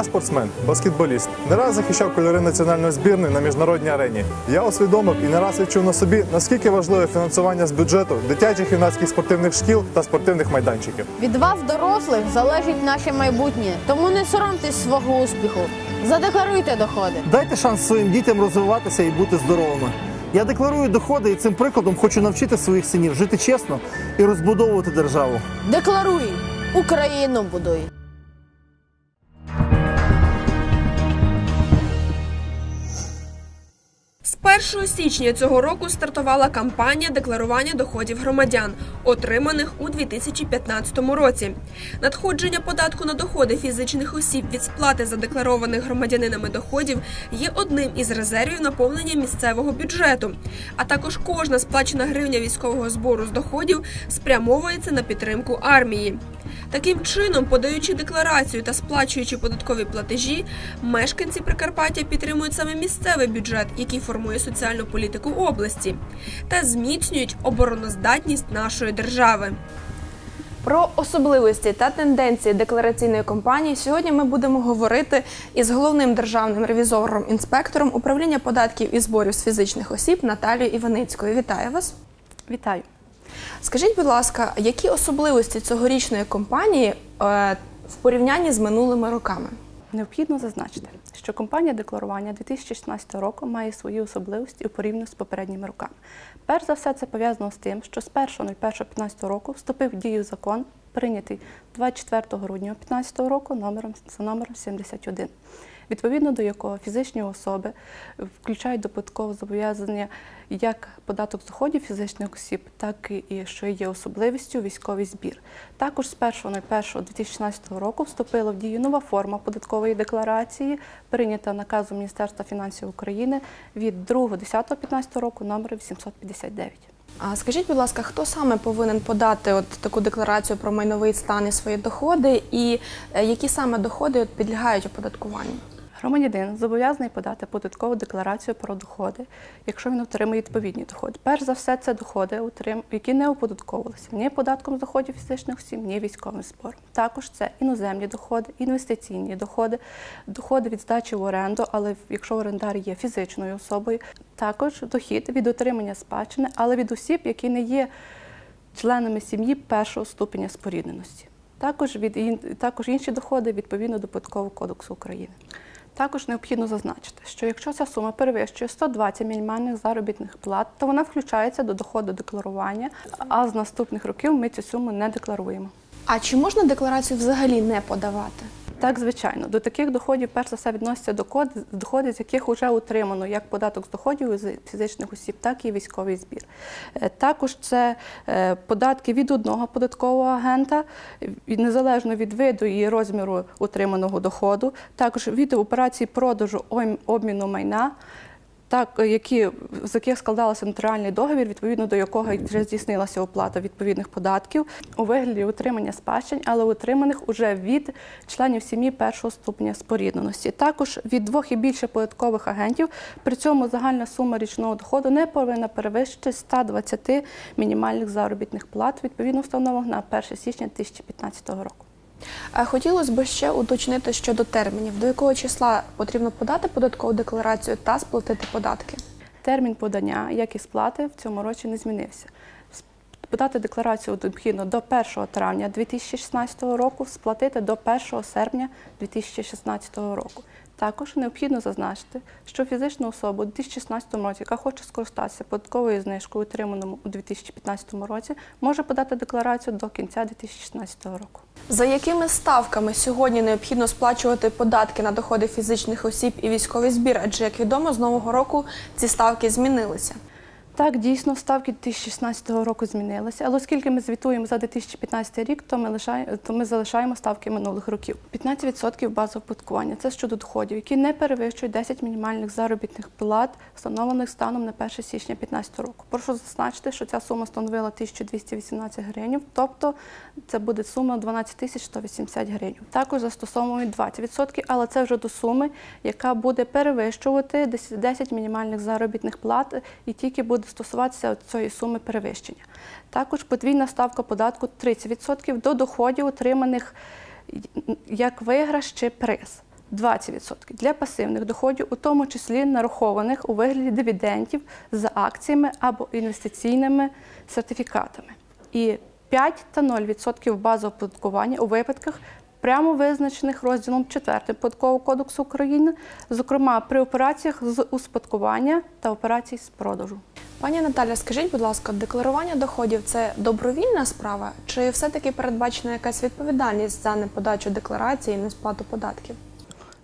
Я спортсмен, баскетболіст. Не раз захищав кольори національної збірної на міжнародній арені. Я усвідомив і не раз відчув на собі, наскільки важливе фінансування з бюджету дитячих юнацьких спортивних шкіл та спортивних майданчиків. Від вас, дорослих, залежить наше майбутнє. Тому не соромтесь свого успіху. Задекларуйте доходи. Дайте шанс своїм дітям розвиватися і бути здоровими. Я декларую доходи і цим прикладом хочу навчити своїх синів жити чесно і розбудовувати державу. Декларуй! Україну будуй! З 1 січня цього року стартувала кампанія декларування доходів громадян, отриманих у 2015 році. Надходження податку на доходи фізичних осіб від сплати задекларованих громадянинами доходів є одним із резервів наповнення місцевого бюджету. А також кожна сплачена гривня військового збору з доходів спрямовується на підтримку армії. Таким чином, подаючи декларацію та сплачуючи податкові платежі, мешканці Прикарпаття підтримують саме місцевий бюджет, який формує соціальну політику області, та зміцнюють обороноздатність нашої держави. Про особливості та тенденції деклараційної кампанії сьогодні ми будемо говорити із головним державним ревізором інспектором управління податків і зборів з фізичних осіб Наталією Іваницькою. Вітаю вас. Вітаю. Скажіть, будь ласка, які особливості цьогорічної кампанії е, в порівнянні з минулими роками? Необхідно зазначити, що компанія декларування 2016 року має свої особливості у порівнянні з попередніми роками. Перш за все, це пов'язано з тим, що з 1.01.15 року вступив в дію закон, прийнятий 24 грудня 2015 року номером за номером 71. Відповідно до якого фізичні особи включають до податкового зобов'язання як податок з доходів фізичних осіб, так і що є особливістю військовий збір. Також з 1.01.2016 року вступила в дію нова форма податкової декларації, прийнята наказом Міністерства фінансів України від 2.10.15 року номер 859. А скажіть, будь ласка, хто саме повинен подати от таку декларацію про майновий стан і свої доходи, і е, які саме доходи от підлягають оподаткуванню? Громадянин зобов'язаний подати податкову декларацію про доходи, якщо він отримує відповідні доходи. Перш за все, це доходи, які не оподатковувалися ні податком доходів фізичних осіб, ні військовим збором. Також це іноземні доходи, інвестиційні доходи, доходи від здачі в оренду, але якщо орендар є фізичною особою, також дохід від отримання спадщини, але від осіб, які не є членами сім'ї першого ступеня спорідненості. Також від також інші доходи відповідно до Податкового кодексу України. Також необхідно зазначити, що якщо ця сума перевищує 120 мінімальних заробітних плат, то вона включається до доходу декларування, а з наступних років ми цю суму не декларуємо. А чи можна декларацію взагалі не подавати? Так, звичайно, до таких доходів перш за все відносяться доходи, з яких вже утримано як податок з доходів з фізичних осіб, так і військовий збір. Е, Також це е, податки від одного податкового агента, незалежно від виду і розміру утриманого доходу, також від операції продажу обміну майна. Так, які з яких складався нотаріальний договір, відповідно до якого вже здійснилася оплата відповідних податків у вигляді утримання спадщин, але утриманих уже від членів сім'ї першого ступеня спорідненості. Також від двох і більше податкових агентів. При цьому загальна сума річного доходу не повинна перевищити 120 мінімальних заробітних плат, відповідно встановлених на 1 січня 2015 року. Е, Хотілося б ще уточнити щодо термінів, до якого числа потрібно подати податкову декларацію та сплатити податки. Термін подання, як і сплати, в цьому році не змінився. Подати декларацію необхідно до 1 травня 2016 року, сплатити до 1 серпня 2016 року. Також необхідно зазначити, що фізична особа у 2016 році, яка хоче скористатися податковою знижкою, отриманому у 2015 році, може подати декларацію до кінця 2016 року. За якими ставками сьогодні необхідно сплачувати податки на доходи фізичних осіб і військовий збір? Адже, як відомо, з нового року ці ставки змінилися. Так, дійсно, ставки 2016 року змінилися, але оскільки ми звітуємо за 2015 рік, то ми, лишаємо, то ми залишаємо ставки минулих років. 15% базового оподаткування – це щодо доходів, які не перевищують 10 мінімальних заробітних плат, встановлених станом на 1 січня 2015 року. Прошу зазначити, що ця сума становила 1218 гривень, тобто це буде сума 12 тисяч 180 гривень. Також застосовують 20%, але це вже до суми, яка буде перевищувати 10 10 мінімальних заробітних плат і тільки буде стосуватися цієї суми перевищення. Також подвійна ставка податку 30% до доходів, отриманих як виграш чи приз. 20% для пасивних доходів, у тому числі нарахованих у вигляді дивідендів за акціями або інвестиційними сертифікатами. І 5 та 0% базового оподаткування у випадках, прямо визначених розділом 4 Податкового кодексу України, зокрема при операціях з успадкування та операцій з продажу. Пані Наталя, скажіть, будь ласка, декларування доходів це добровільна справа, чи все-таки передбачена якась відповідальність за неподачу декларації і несплату податків?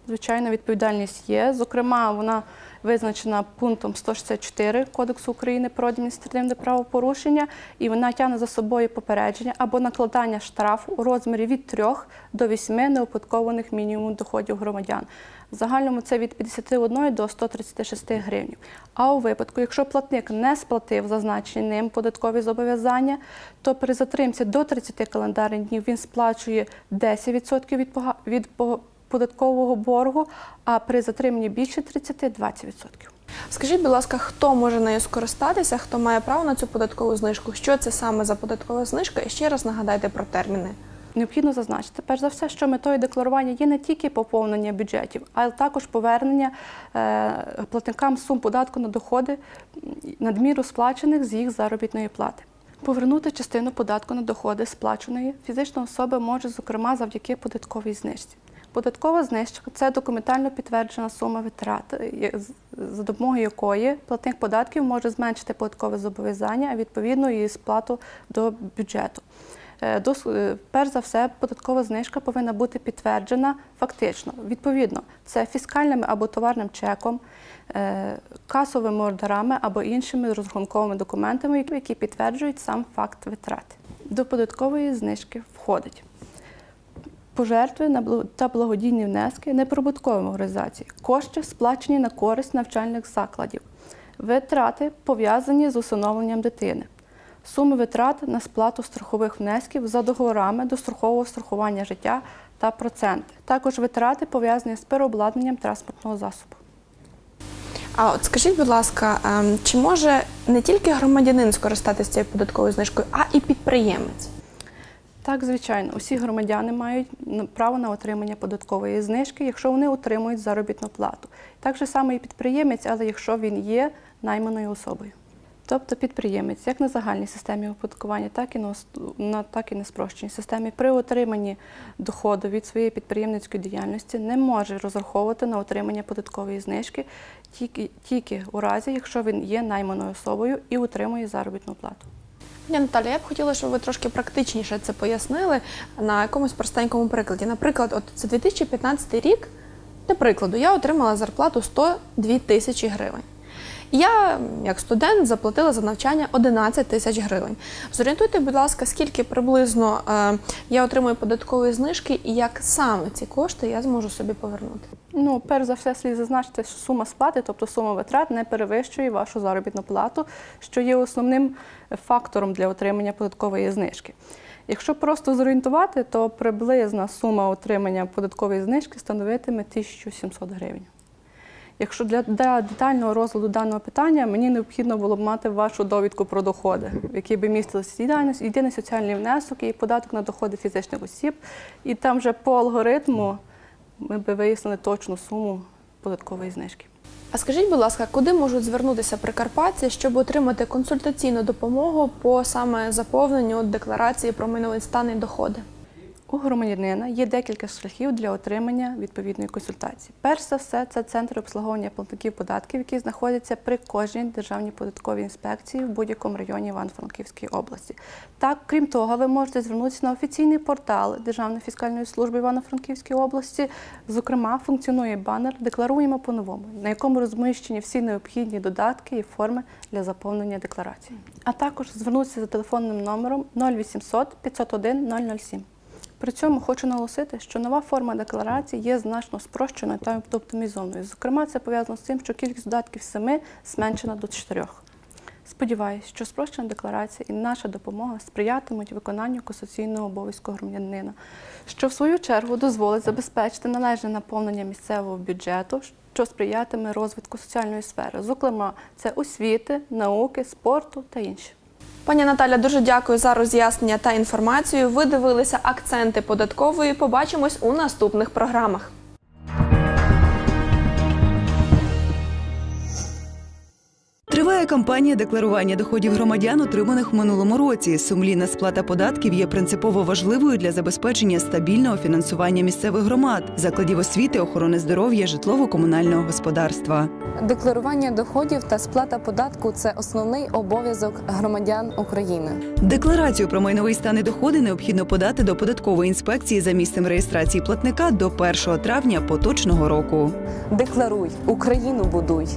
Звичайно, відповідальність є. Зокрема, вона визначена пунктом 164 Кодексу України про адміністративне правопорушення, і вона тягне за собою попередження або накладання штрафу у розмірі від 3 до 8 неоподаткованих мінімум доходів громадян. В загальному це від 51 до 136 гривень. А у випадку, якщо платник не сплатив зазначені ним податкові зобов'язання, то при затримці до 30 календарних днів він сплачує 10% від від податкового боргу, а при затриманні більше 30 – 20%. Скажіть, будь ласка, хто може нею скористатися, хто має право на цю податкову знижку? Що це саме за податкова знижка? І ще раз нагадайте про терміни. Необхідно зазначити, перш за все, що метою декларування є не тільки поповнення бюджетів, а й також повернення е, платникам сум податку на доходи надміру сплачених з їх заробітної плати. Повернути частину податку на доходи сплаченої фізична особа може, зокрема, завдяки податковій знижці. Податкова знижка це документально підтверджена сума витрат, за допомогою якої платник податків може зменшити податкове зобов'язання, а відповідно і сплату до бюджету. Е, е, Перш за все, податкова знижка повинна бути підтверджена фактично. Відповідно, це фіскальним або товарним чеком, е, касовими ордерами або іншими розрахунковими документами, які підтверджують сам факт витрати. До податкової знижки входить пожертви та благодійні внески неприбутковим організацій, кошти, сплачені на користь навчальних закладів, витрати, пов'язані з усиновленням дитини, суми витрат на сплату страхових внесків за договорами до страхового страхування життя та проценти, також витрати, пов'язані з переобладнанням транспортного засобу. А от скажіть, будь ласка, ем, чи може не тільки громадянин скористатися цією податковою знижкою, а і підприємець? Так, звичайно, усі громадяни мають право на отримання податкової знижки, якщо вони отримують заробітну плату. Так же само і підприємець, але якщо він є найманою особою. Тобто підприємець як на загальній системі оподаткування, так і на, на так і на спрощеній системі при отриманні доходу від своєї підприємницької діяльності не може розраховувати на отримання податкової знижки тільки, тільки у разі, якщо він є найманою особою і отримує заробітну плату. Пані Наталя, я б хотіла, щоб ви трошки практичніше це пояснили на якомусь простенькому прикладі. Наприклад, от це 2015 рік, для прикладу, я отримала зарплату 102 тисячі гривень. Я, як студент, заплатила за навчання 11 тисяч гривень. Зорієнтуйте, будь ласка, скільки приблизно е, я отримую податкової знижки і як саме ці кошти я зможу собі повернути. Ну, перш за все, слід зазначити, що сума сплати, тобто сума витрат, не перевищує вашу заробітну плату, що є основним фактором для отримання податкової знижки. Якщо просто зорієнтувати, то приблизна сума отримання податкової знижки становитиме 1700 гривень. Якщо для, для детального розгляду даного питання мені необхідно було б мати вашу довідку про доходи, в якій би містилися єдиний, соціальний внесок і податок на доходи фізичних осіб, і там вже по алгоритму ми би вияснили точну суму податкової знижки. А скажіть, будь ласка, куди можуть звернутися прикарпатці, щоб отримати консультаційну допомогу по саме заповненню декларації про минулий стан і доходи? У громадянина є декілька шляхів для отримання відповідної консультації. Перш за все, це центр обслуговування платників податків, який знаходиться при кожній державній податковій інспекції в будь-якому районі Івано-Франківської області. Так, крім того, ви можете звернутися на офіційний портал Державної фіскальної служби Івано-Франківської області. Зокрема, функціонує банер Декларуємо по-новому, на якому розміщені всі необхідні додатки і форми для заповнення декларації. А також звернутися за телефонним номером 0800 501 007. При цьому хочу наголосити, що нова форма декларації є значно спрощеною та оптимізованою. Зокрема, це пов'язано з тим, що кількість додатків 7 зменшена до 4. Сподіваюсь, що спрощена декларація і наша допомога сприятимуть виконанню конституційного обов'язку громадянина, що в свою чергу дозволить забезпечити належне наповнення місцевого бюджету, що сприятиме розвитку соціальної сфери, зокрема, це освіти, науки, спорту та інше. Пані Наталя, дуже дякую за роз'яснення та інформацію. Ви дивилися акценти податкової. Побачимось у наступних програмах. Триває кампанія декларування доходів громадян, отриманих в минулому році. Сумлінна сплата податків є принципово важливою для забезпечення стабільного фінансування місцевих громад, закладів освіти, охорони здоров'я, житлово-комунального господарства. Декларування доходів та сплата податку це основний обов'язок громадян України. Декларацію про майновий стан і доходи необхідно подати до податкової інспекції за місцем реєстрації платника до 1 травня поточного року. Декларуй Україну будуй.